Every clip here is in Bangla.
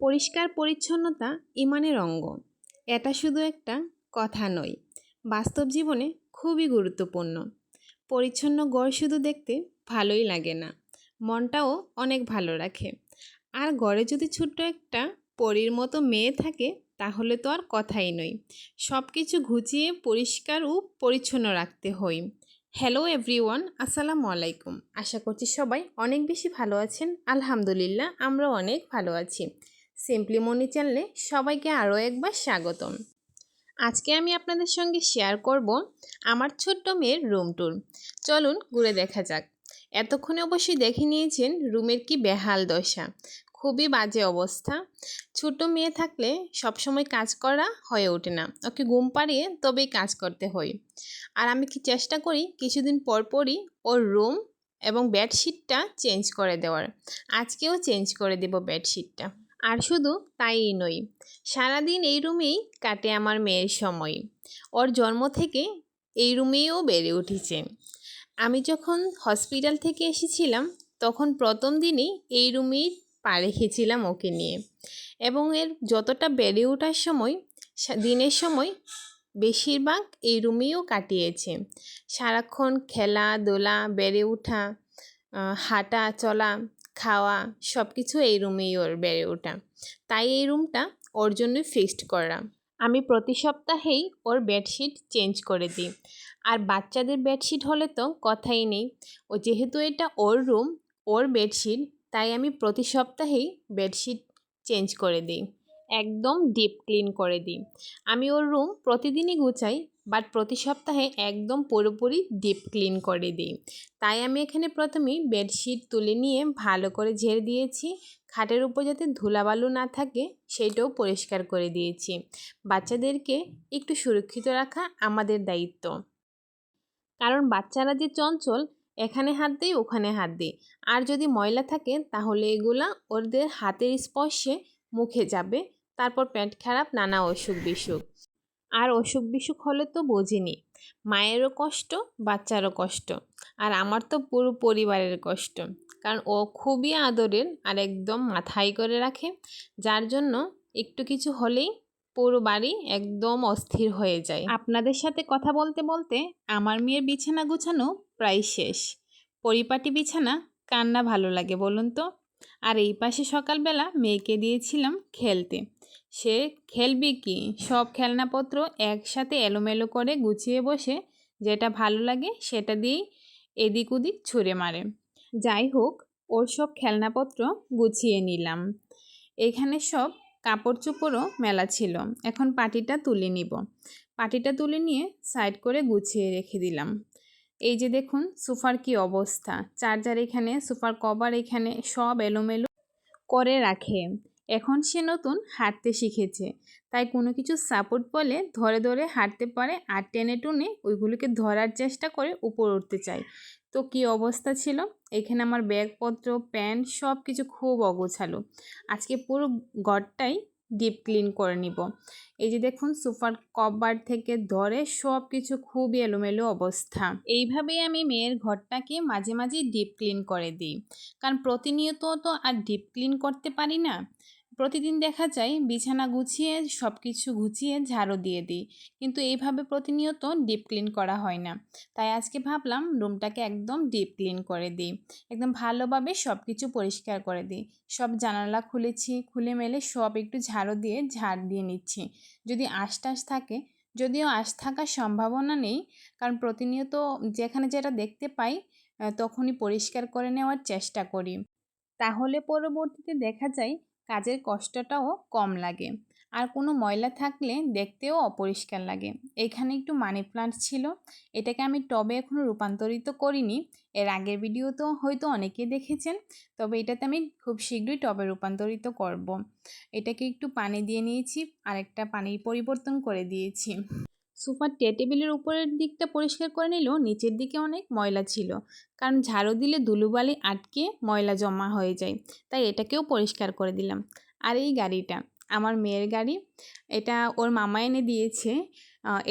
পরিষ্কার পরিচ্ছন্নতা ইমানের অঙ্গ। এটা শুধু একটা কথা নয়, বাস্তব জীবনে খুবই গুরুত্বপূর্ণ। পরিচ্ছন্ন গড় শুধু দেখতে ভালোই লাগে না, মনটাও অনেক ভালো রাখে। আর গড়ে যদি ছোট্ট একটা পরীর মতো মেয়ে থাকে, তাহলে তো আর কথাই নয়। সব কিছু ঘুচিয়ে পরিষ্কার ও পরিচ্ছন্ন রাখতে হয়। হ্যালো এভরিওয়ান আসসালামু আলাইকুম। আশা করছি সবাই অনেক বেশি ভালো আছেন। আলহামদুলিল্লাহ আমরা অনেক ভালো আছি। সিম্পলি মনি চ্যানেলে সবাইকে আরও একবার স্বাগতম। আজকে আমি আপনাদের সঙ্গে শেয়ার করব আমার ছোট্ট মেয়ের রুম ট্যুর চলুন ঘুরে দেখা যাক। এতক্ষণে অবশ্যই দেখে নিয়েছেন রুমের কি বেহাল দশা। খুবই বাজে অবস্থা। ছোট মেয়ে থাকলে সবসময় কাজ করা হয়ে ওঠে না। ওকে ঘুম পাড়িয়ে তবেই কাজ করতে হয়। আর আমি কি চেষ্টা করি কিছুদিন পর পরই ওর রুম এবং বেডশিটটা চেঞ্জ করে দেওয়ার। আজকেও চেঞ্জ করে দেব বেডশিটটা আর শুধু তাই নই, সারাদিন এই রুমেই কাটে আমার মেয়ের সময়। ওর জন্ম থেকে এই রুমেও বেড়ে উঠেছে। আমি যখন হসপিটাল থেকে এসেছিলাম, তখন প্রথম দিনই এই রুমেই পা রেখেছিলাম ওকে নিয়ে। এবং এর যতটা বেড়ে ওঠার সময় দিনের সময়, বেশিরভাগ এই রুমেও কাটিয়েছে। সারাক্ষণ খেলা দোলা বেড়ে ওঠা হাঁটা, চলা খাওয়া সব কিছু এই রুমেই ওর বেড়ে ওঠা। তাই এই রুমটা ওর জন্যই ফিক্সড করা। আমি প্রতি সপ্তাহেই ওর বেডশিট চেঞ্জ করে দিই। আর বাচ্চাদের বেডশিট হলে তো কথাই নেই। ও যেহেতু এটা ওর রুম ওর বেডশিট তাই আমি প্রতি সপ্তাহেই বেডশিট চেঞ্জ করে দিই। একদম ডিপ ক্লিন করে দিই। আমি ওর রুম প্রতিদিনই গুছাই বাট প্রতি সপ্তাহে একদম পুরোপুরি ডিপ ক্লিন করে দিই। তাই আমি এখানে প্রথমেই বেডশিট তুলে নিয়ে ভালো করে ঝেড়ে দিয়েছি। খাটের উপর যাতে ধুলাবালু না থাকে সেইটাও পরিষ্কার করে দিয়েছি। বাচ্চাদেরকে একটু সুরক্ষিত রাখা আমাদের দায়িত্ব। কারণ বাচ্চারা যে চঞ্চল, এখানে হাত দিই, ওখানে হাত দিই। আর যদি ময়লা থাকে, তাহলে এগুলা ওদের হাতের স্পর্শে মুখে যাবে। তারপর পেট খারাপ, নানা অসুখ বিসুখ আর অসুখ বিসুখ হলে তো বোঝেনি। মায়েরও কষ্ট, বাচ্চারও কষ্ট। আর আমার তো পুরো পরিবারের কষ্ট। কারণ ও খুবই আদরের আর একদম মাথায় করে রাখে। যার জন্য একটু কিছু হলেই পুরো বাড়ি একদম অস্থির হয়ে যায়। আপনাদের সাথে কথা বলতে বলতে আমার মেয়ের বিছানা গুছানো প্রায় শেষ। পরিপাটি বিছানা কান্না ভালো লাগে, বলুন তো। আর এই পাশে সকালবেলা মেয়েকে দিয়েছিলাম খেলতে। সে খেলবে কি? সব খেলনাপত্র একসাথে এলোমেলো করে গুছিয়ে বসে যেটা ভালো লাগে সেটা দিয়েই এদিক ওদিক ছুঁড়ে মারে। যাই হোক, ওর সব খেলনাপত্র গুছিয়ে নিলাম। এখানে সব কাপড় চোপড়ও মেলা ছিল। এখন পাটিটা তুলে নিব। পাটিটা তুলে নিয়ে সাইড করে গুছিয়ে রেখে দিলাম। এই যে দেখুন, সোফার কি অবস্থা। চার্জার এখানে, সোফার কভার এখানে সব এলোমেলো করে রাখে। এখন সে নতুন হাঁটতে শিখেছে। তাই কোনো কিছু সাপোর্ট বলে ধরে ধরে হাঁটতে পারে আর টেনে টুনে ওইগুলোকে ধরার চেষ্টা করে উপর উঠতে চায়। তো কি অবস্থা ছিল? এখানে আমার ব্যাগপত্র, প্যান্ট সব কিছু খুব অগোছালো। আজকে পুরো ঘরটাই ডিপ ক্লিন করে নিব। এই যে দেখুন সুপার কভার থেকে ধরে সব কিছু খুবই এলোমেলো অবস্থা। এইভাবেই আমি মেয়ের ঘরটাকে মাঝে মাঝে ডিপ ক্লিন করে দিই। কারণ প্রতিনিয়ত তো আর ডিপ ক্লিন করতে পারি না। প্রতিদিন দেখা যায় বিছানা গুছিয়ে সব কিছু গুছিয়ে ঝাড়ু দিয়ে দিই। কিন্তু এইভাবে প্রতিনিয়ত ডিপ ক্লিন করা হয় না। তাই আজকে ভাবলাম রুমটাকে একদম ডিপ ক্লিন করে দিই। একদম ভালোভাবে সব কিছু পরিষ্কার করে দিই। সব জানালা খুলেছি, খুলে মেলে সব একটু ঝাড়ু দিয়ে ঝাড় দিয়ে নিচ্ছি। যদি আশটাশ থাকে, যদিও আশ থাকার সম্ভাবনা নেই, কারণ প্রতিনিয়ত যেখানে যেটা দেখতে পাই তখনই পরিষ্কার করে নেওয়ার চেষ্টা করি। তাহলে পরবর্তীতে দেখা যায় কাজের কষ্টটাও কম লাগে। আর কোনো ময়লা থাকলে দেখতেও অপরিষ্কার লাগে। এখানে একটু মানি প্লান্ট ছিল। এটাকে আমি টবে এখনও রূপান্তরিত করিনি। এর আগের ভিডিওতেও হয়তো অনেকে দেখেছেন। তবে এটাতে আমি খুব শীঘ্রই টবে রূপান্তরিত করব। এটাকে একটু পানি দিয়ে নিয়েছি। আর একটা পানির পরিবর্তন করে দিয়েছি। সোফার টে টেবিলের উপরের দিকটা পরিষ্কার করে নিলেও নিচের দিকে অনেক ময়লা ছিল। কারণ ঝাড়ু দিলে দুলুবালি আটকে ময়লা জমা হয়ে যায়, তাই এটাকেও পরিষ্কার করে দিলাম। আর এই গাড়িটা, আমার মেয়ের গাড়ি, এটা ওর মামা এনে দিয়েছে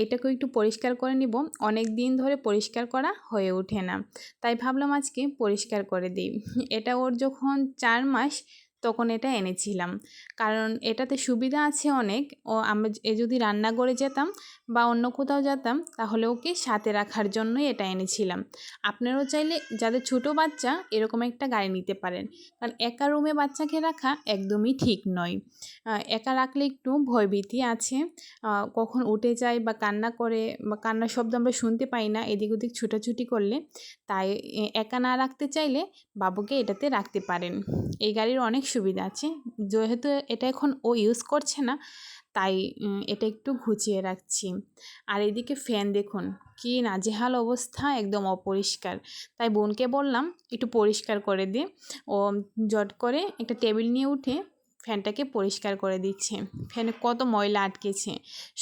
এটাকেও একটু পরিষ্কার করে নিব। অনেক দিন ধরে পরিষ্কার করা হয়ে ওঠে না, তাই ভাবলাম আজকে পরিষ্কার করে দিই। এটা ওর যখন চার মাস তখন এটা এনেছিলাম। কারণ এটাতে সুবিধা আছে অনেক। ও আমরা এ যদি রান্নাঘরে যেতাম বা অন্য কোথাও যেতাম, তাহলে ওকে সাথে রাখার জন্যই এটা এনেছিলাম। আপনারাও চাইলে যাদের ছোট বাচ্চা, এরকম একটা গাড়ি নিতে পারেন। কারণ একা রুমে বাচ্চাকে রাখা একদমই ঠিক নয়। একা রাখলে একটু ভয়ভীতি আছে। কখন উঠে যায় বা কান্না করে বা কান্নার শব্দ আমরা শুনতে পাই না, এদিক ওদিক ছুটাছুটি করলে। তাই একা না রাখতে চাইলে বাবুকে এটাতে রাখতে পারেন। এই গাড়ির অনেক সুবিধা আছে। যেহেতু এটা এখন ও ইউজ করছে না, তাই এটা একটু ঘুচিয়ে রাখছি। আর এদিকে ফ্যান দেখুন, কি নাজেহাল অবস্থা, একদম অপরিষ্কার। তাই বোনকে বললাম, একটু পরিষ্কার করে দিয়ে ও জট করে একটা টেবিল নিয়ে উঠে ফ্যানটাকে পরিষ্কার করে দিচ্ছে। ফ্যানে কত ময়লা আটকেছে।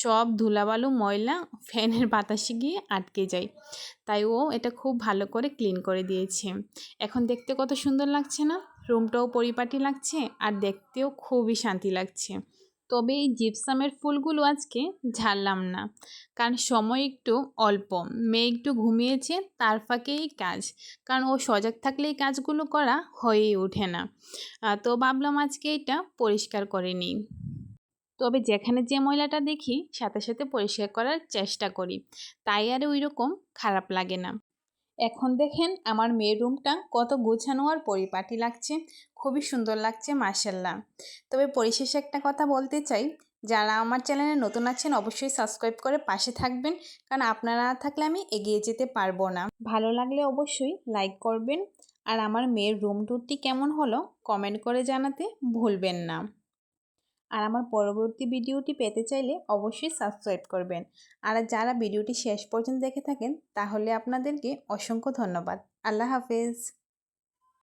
সব ধুলাবালু ময়লা ফ্যানের বাতাসে গিয়ে আটকে যায়। তাই ও এটা খুব ভালো করে ক্লিন করে দিয়েছে। এখন দেখতে কত সুন্দর লাগছে না? রুমটাও পরিপাটি লাগছে আর দেখতেও খুবই শান্তি লাগছে। তবে এই জিপসামের ফুলগুলো আজকে ঝাড়লাম না, কারণ সময় একটু অল্প। মেয়ে একটু ঘুমিয়েছে, তার ফাঁকেই কাজ, কারণ ও সজাগ থাকলে এই কাজগুলো করা হয়েই ওঠে না। তো ভাবলাম আজকে এটা পরিষ্কার করে নিই। তবে যেখানে যে ময়লাটা দেখি, সাথে সাথে পরিষ্কার করার চেষ্টা করি, তাই আর ওই রকম খারাপ লাগে না। এখন দেখেন আমার মেয়ের রুমটা কত গোছানো আর পরিপাটি লাগছে। খুবই সুন্দর লাগছে মার্শাল্লাহ তবে পরিশেষে একটা কথা বলতে চাই, যারা আমার চ্যানেলে নতুন আছেন অবশ্যই সাবস্ক্রাইব করে পাশে থাকবেন, কারণ আপনারা না থাকলে আমি এগিয়ে যেতে পারব না। ভালো লাগলে অবশ্যই লাইক করবেন, আর আমার মেয়ের রুম ট্যুরটি কেমন হলো কমেন্ট করে জানাতে ভুলবেন না। আর আমার পরবর্তী ভিডিওটি পেতে চাইলে অবশ্যই সাবস্ক্রাইব করবেন। আর যারা ভিডিওটি শেষ পর্যন্ত দেখে থাকেন, তাহলে আপনাদেরকে অসংখ্য ধন্যবাদ। আল্লাহ হাফেজ।